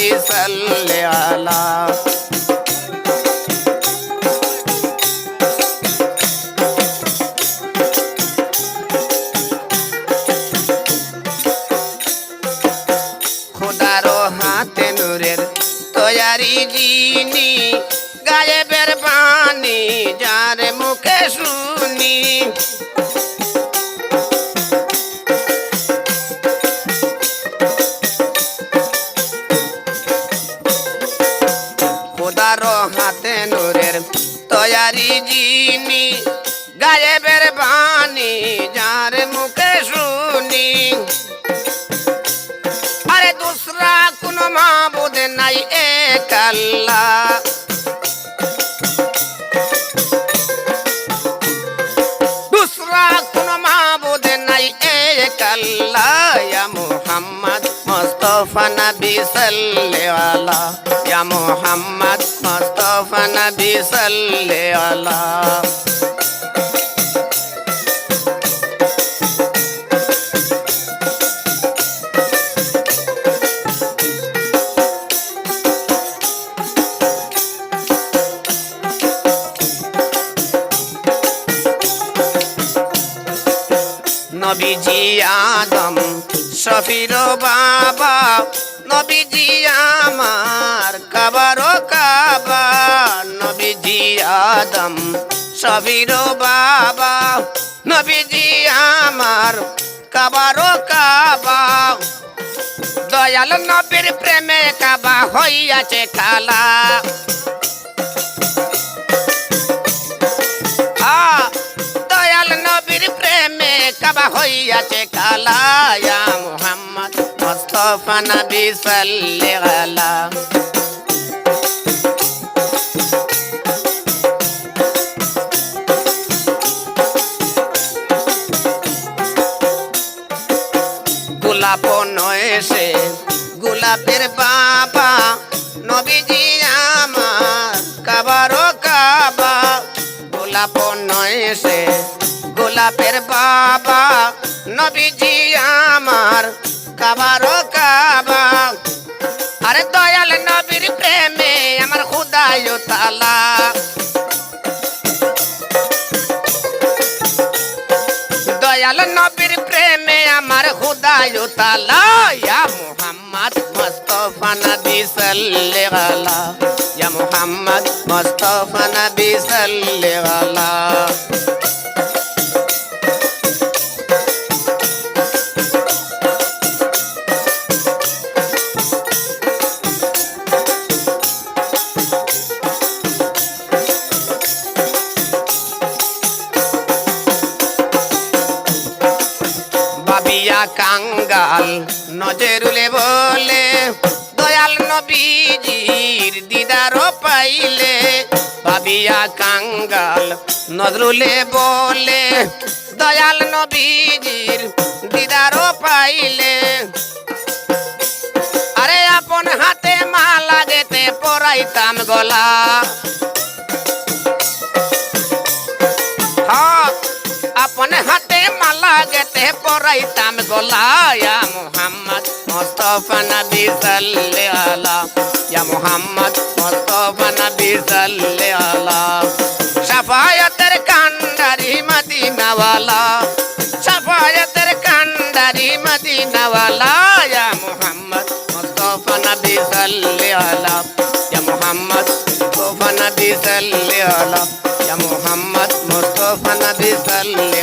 নবী সাল্লে আলা খোদারো হাতে নূরের তৈয়ারি জিনি জিনি গায়েবের বাণী যার মুখে শুনি। আরে দুসরা কোন মাবুদ নাই এক আল্লাহ দুসরা কোন মাবুদ নাই এক আল্লাহ মুহাম্মদ। মুস্তাফা নবী সাল্লাল্লাহু। আলা ইয়া মুহাম্মদ মুস্তফা নবী আলা নবীজি আদম শফির বাবা। নবীজি আমার, কাবারো কাবা নবীজি আদম শফির বাবা। নবীজি আমার, কাবারো কাবা দয়াল নবীর প্রেমে কাবা হইয়াছে খালা। কাবা হইয়াছে কালায়া মুহাম্মদ মুস্তফা নবী সাল্লাল্লাহু আলা গোলাপ গোলাপের বাবা নবীজি আমার কাবারো কাবা গোলাপ নয়েছে। গোলাপের বাবা, নবীজি আমার, কাবারো কাবা। আরে দয়াল নবীর প্রেমে আমার খুদায় তালা। দয়াল নবীর প্রেমে আমার খুদায় তালা। ইয়া মুহাম্মদ মুস্তাফা নবী সাল্লাল্লাহু ইয়া মুহাম্মদ নবী বাবিয়া কাঙ্গাল নজরুলে বলে, দয়াল নবীজির দিদার পাইলে। বাবিয়া কাঙ্গাল নজরুলে বলে, দয়াল নবীজির দিদার পাইলে। আরে আপন হাতে মালা যেতে পরাইতাম গলা। জড়াইতাম গলায়া মোহাম্মদ মোস্তফা নবী সাল্লে আলা ইয়া মোহাম্মদ মোস্তফা নবী সাল্লে আলা সাফায়াতের কান্ডারি মদিনাওয়ালা, সাফায়াতের কান্ডারি মদিনাওয়ালা। ইয়া মোহাম্মদ মোস্তফা নবী সাল্লে আলা ইয়া মোহাম্মদ মোস্তফা নবী সাল্লে আলা ইয়া মোহাম্মদ মোস্তফা নবী সাল্লে